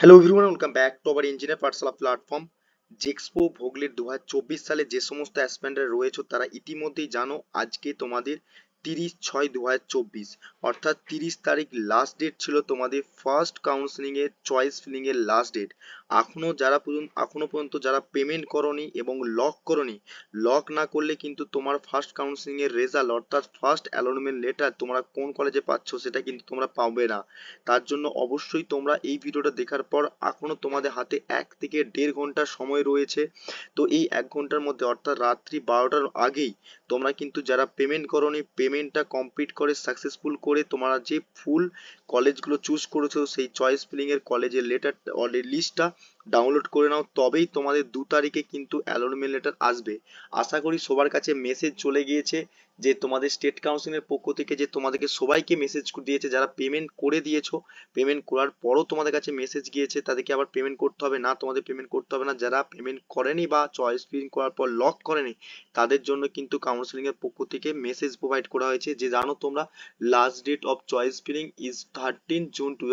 Hello everyone welcome back to our engineer Pathshala platform JEXPO ভোগলির দু সালে যে সমস্ত অ্যাসপেন্ডার রয়েছে, তারা ইতিমধ্যেই জানো আজকে তোমাদের তিরিশ ছয় দু অর্থাৎ তিরিশ তারিখ লাস্ট ডেট ছিল তোমাদের ফার্স্ট কাউন্সেলিং এর চয়েস ফিলিং এর লাস্ট ডেট এখনও যারা পর্যন্ত, এখনও পর্যন্ত যারা পেমেন্ট করনি এবং লক করনি লক না করলে কিন্তু তোমার ফার্স্ট কাউন্সিলিং এর রেজাল্ট অর্থাৎ ফার্স্ট অ্যালটমেন্ট লেটার তোমরা কোন কলেজে পাচ্ছ সেটা কিন্তু তোমরা পাবে না। তার জন্য অবশ্যই তোমরা এই ভিডিওটা দেখার পর এখনও তোমাদের হাতে এক থেকে দেড় ঘণ্টা সময় রয়েছে। তো এই এক ঘণ্টার মধ্যে অর্থাৎ রাত্রি বারোটার আগেই তোমরা কিন্তু যারা পেমেন্ট করনি পেমেন্টটা কমপ্লিট করে সাকসেসফুল করে তোমরা যে ফুল কলেজগুলো চুজ করেছ, সেই চয়েস ফিলিং এর কলেজের লেটার লিস্টটা ডাউনলোড করে নাও, তবেই তোমাদের দু তারিখে কিন্তু অ্যালটমেন্ট লেটার আসবে। আশা করি সবার কাছে মেসেজ চলে গিয়েছে যে তোমাদের স্টেট কাউন্সিল এর পক্ষ থেকে যে তোমাদেরকে সবাইকে মেসেজ দিয়েছে, যারা পেমেন্ট করে দিয়েছ পেমেন্ট করার পরও তোমাদের কাছে মেসেজ গিয়েছে, তাদেরকে আবার পেমেন্ট করতে হবে, না তোমাদের পেমেন্ট করতে হবে না, যারা পেমেন্ট করেনি বা চয়েস ফিলিং করার পর লক করেনি, তাদের জন্য কিন্তু কাউন্সিলিং এর পক্ষ থেকে মেসেজ প্রোভাইড করা হয়েছে যে জানো তোমরা last date of choice filling is thirteen June two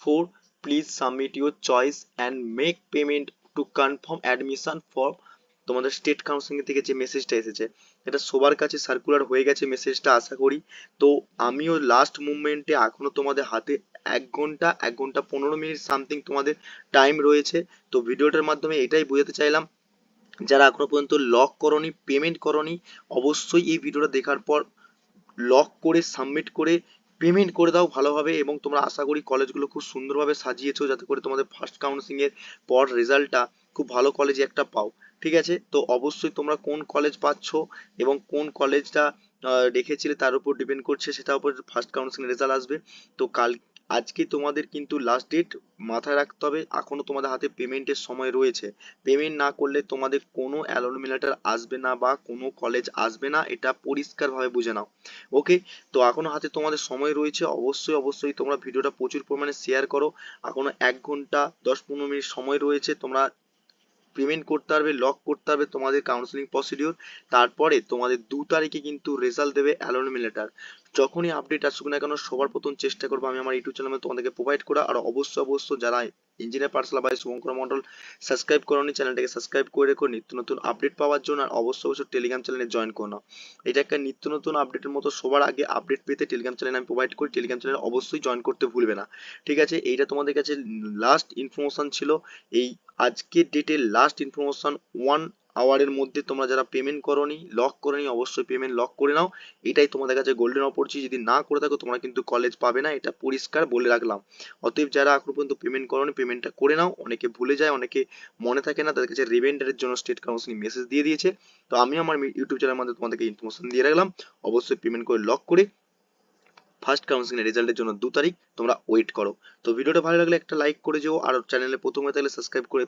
four please submit your choice and make payment to confirm admission for তোমাদের স্টেট কাউন্সিলিং থেকে যে মেসেজটা এসেছে। এটা সবার কাছে সার্কুলার হয়ে গেছে মেসেজটা আশা করি। তো আমিও লাস্ট মুভমেন্টে এখনও তোমাদের হাতে এক ঘণ্টা এক ঘণ্টা পনেরো মিনিট সামথিং তোমাদের টাইম রয়েছে। তো ভিডিওটার মাধ্যমে এটাই বোঝাতে চাইলাম, যারা এখনও পর্যন্ত লক করনি পেমেন্ট করনি, অবশ্যই এই ভিডিওটা দেখার পর লক করে সাবমিট করে পেমেন্ট করে দাও ভালোভাবে এবং তোমরা আশা করি কলেজগুলো খুব সুন্দরভাবে সাজিয়েছো যাতে করে তোমাদের ফার্স্ট কাউন্সিলিংয়ের পর রেজাল্টটা খুব ভালো কলেজে একটা পাও। ঠিক আছে? তো অবশ্যই তোমরা কোন কলেজ পাচ্ছ এবং কোন কলেজটা রেখেছিলে তার উপর ডিপেন্ড করছে, সেটার উপর ফার্স্ট কাউন্সিলিং রেজাল্ট আসবে। তো কাল আজকে তোমাদের কিন্তু লাস্ট ডেট মাথায় রাখতে হবে। এখনও তোমাদের হাতে পেমেন্টের সময় রয়েছে। পেমেন্ট না করলে তোমাদের কোনো অ্যালটমেন্ট লেটার আসবে না বা কোনো কলেজ আসবে না, এটা পরিষ্কারভাবে বুঝে নাও। ওকে তো এখনও হাতে তোমাদের সময় রয়েছে। অবশ্যই অবশ্যই তোমরা ভিডিওটা প্রচুর পরিমাণে শেয়ার করো। এখনও এক ঘণ্টা, দশ পনেরো মিনিট সময় রয়েছে তোমরা পেমেন্ট করতে পারবে লক করতে হবে তোমাদের কাউন্সেলিং প্রসিডিওর তারপরে তোমাদের দু তারিখে কিন্তু রেজাল্ট দেবে অ্যালোনমি লেটার যখনই আপডেট আসুক না কেন, সবার প্রথম চেষ্টা করব আমি আমার ইউটিউব চ্যানেলে তোমাদেরকে প্রোভাইড করা। আর অবশ্যই অবশ্যই যারা engineer Pathsala by Shubhankar Mondal subscribe করোনি, চ্যানেলটাকে সাবস্ক্রাইব করে রেখো। নিত্য নতুন আপডেট পাওয়ার জন্য আর অবশ্যই অবশ্যই টেলিগ্রাম চ্যানেলে জয়েন করো এটা একটা নিত্য নতুন আপডেটের মতো সবার আগে আপডেট পেতে টেলিগ্রাম চ্যানেল আমি প্রোভাইড করি। টেলিগ্রাম চ্যানেল অবশ্যই জয়েন করতে ভুলবে না। ঠিক আছে? এইটা তোমাদের কাছে লাস্ট ইনফরমেশন ছিল। এই আজকের ডেটে লাস্ট ইনফরমেশন ওয়ান আওয়ারের মধ্যে তোমরা যারা পেমেন্ট করনি লক করনি, অবশ্যই পেমেন্ট লক করে নাও। এটাই তোমাদের কাছে গোল্ডেন অপরচুনিটি যদি না করে থাকো, তোমরা কিন্তু কলেজ পাবে না। এটা পরিষ্কার বলে রাখলাম। অতএব যারা এখনও পর্যন্ত পেমেন্ট করনি পেমেন্টটা করে নাও। অনেকে ভুলে যায়, অনেকে মনে থাকে না, তাদের কাছে রিমাইন্ডারের জন্য স্টেট কাউন্সিলিং মেসেজ দিয়ে দিয়েছে। তো আমি আমার ইউটিউব চ্যানেলের মধ্যে তোমাদেরকে ইনফরমেশন দিয়ে রাখলাম। অবশ্যই পেমেন্ট করে লক করে ফার্স্ট কাউন্সিলিং রেজাল্টের জন্য দু তারিখ তোমরা ওয়েট করো। তো ভিডিওটা ভালো লাগলে একটা লাইক করে যেও। আর চ্যানেলে প্রথমে থাকলে সাবস্ক্রাইব করে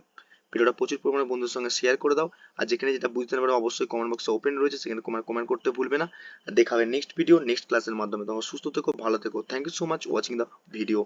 ভিডিওটা প্রচুর পরিমাণে বন্ধুদের সঙ্গে শেয়ার করে দাও। আর যেখানে যেটা বুঝতে না পারো, অবশ্যই কমেন্ট বক্সে ওপেন রয়েছে, সেখানে তোমার কমেন্ট করতে ভুলবে না। দেখা হবে নেক্সট ভিডিও নেক্সট ক্লাসের মাধ্যমে। তোমার সুস্থ থেকো, ভালো থেকো। Thank you so much watching the video